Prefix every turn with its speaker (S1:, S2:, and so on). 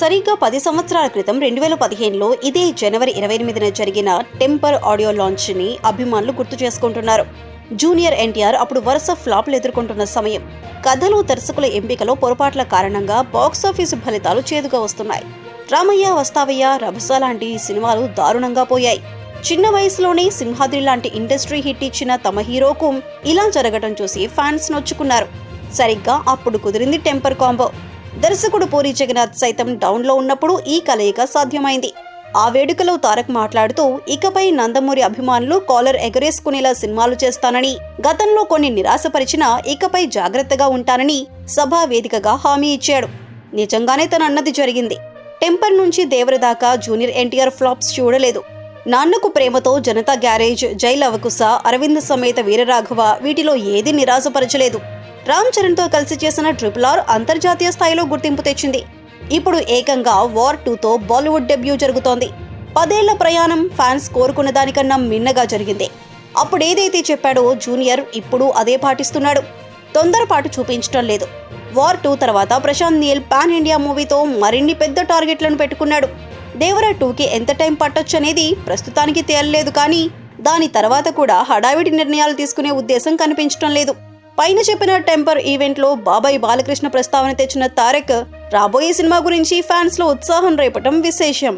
S1: సరిగ్గా పది సంవత్సరాల క్రితం రెండు వేల పదిహేనులో ఇదే జనవరి ఇరవై ఎనిమిదిన జరిగిన టెంపర్ ఆడియో లాంచ్ని అభిమానులు గుర్తు చేసుకుంటున్నారు. జూనియర్ ఎన్టీఆర్ అప్పుడు వరుస ఫ్లాప్లు ఎదుర్కొంటున్న సమయం. కథలు దర్శకుల ఎంపికలో పొరపాట్ల కారణంగా బాక్సాఫీసు ఫలితాలు చేదుగా వస్తున్నాయి. రామయ్య వస్తావయ్య రభస లాంటి సినిమాలు దారుణంగా పోయాయి. చిన్న వయసులోనే సింహాద్రి లాంటి ఇండస్ట్రీ హిట్ ఇచ్చిన తమ హీరోకు ఇలా జరగటం చూసి ఫ్యాన్స్ నొచ్చుకున్నారు. సరిగ్గా అప్పుడు కుదిరింది టెంపర్ కాంబో. దర్శకుడు పూరి జగన్నాథ్ సైతం డౌన్లో ఉన్నప్పుడు ఈ కలయిక సాధ్యమైంది. ఆ వేడుకలో తారక్ మాట్లాడుతూ ఇకపై నందమూరి అభిమానులు కాలర్ ఎగరేసుకునేలా సినిమాలు చేస్తానని గతంలో కొన్ని నిరాశపరిచినా ఇకపై జాగ్రత్తగా ఉంటానని సభా వేదికగా హామీ ఇచ్చాడు. నిజంగానే తన అన్నది జరిగింది. టెంపర్ నుంచి దేవర దాకా జూనియర్ ఎన్టీఆర్ ఫ్లాప్స్ చూడలేదు. నాన్నకు ప్రేమతో జనతా గ్యారేజ్ జైలవకుశ అరవింద్ సమేత వీరరాఘవ వీటిలో ఏది నిరాశపరచలేదు. రామ్ చరణ్తో కలిసి చేసిన ట్రిపుల్ ఆర్ అంతర్జాతీయ స్థాయిలో గుర్తింపు తెచ్చింది. ఇప్పుడు ఏకంగా వార్ టూతో బాలీవుడ్ డెబ్యూ జరుగుతోంది. పదేళ్ళ ప్రయాణం ఫ్యాన్స్ కోరుకున్న దానికన్నా మిన్నగా జరిగింది. అప్పుడేదైతే చెప్పాడో జూనియర్ ఇప్పుడు అదే పాటిస్తున్నాడు. తొందరపాటు చూపించడం లేదు. వార్ టూ తర్వాత ప్రశాంత్ నీల్ పాన్ ఇండియా మూవీతో మరిన్ని పెద్ద టార్గెట్లను పెట్టుకున్నాడు. దేవరా టూకి ఎంత టైం పట్టొచ్చు అనేది ప్రస్తుతానికి తేలలేదు కానీ దాని తర్వాత కూడా హడావిడి నిర్ణయాలు తీసుకునే ఉద్దేశం కనిపించడం లేదు. పైన చెప్పిన టెంపర్ ఈవెంట్లో బాబాయ్ బాలకృష్ణ ప్రస్తావన తెచ్చిన తారక్ రాబోయే సినిమా గురించి ఫ్యాన్స్లో ఉత్సాహం రేపటం విశేషం.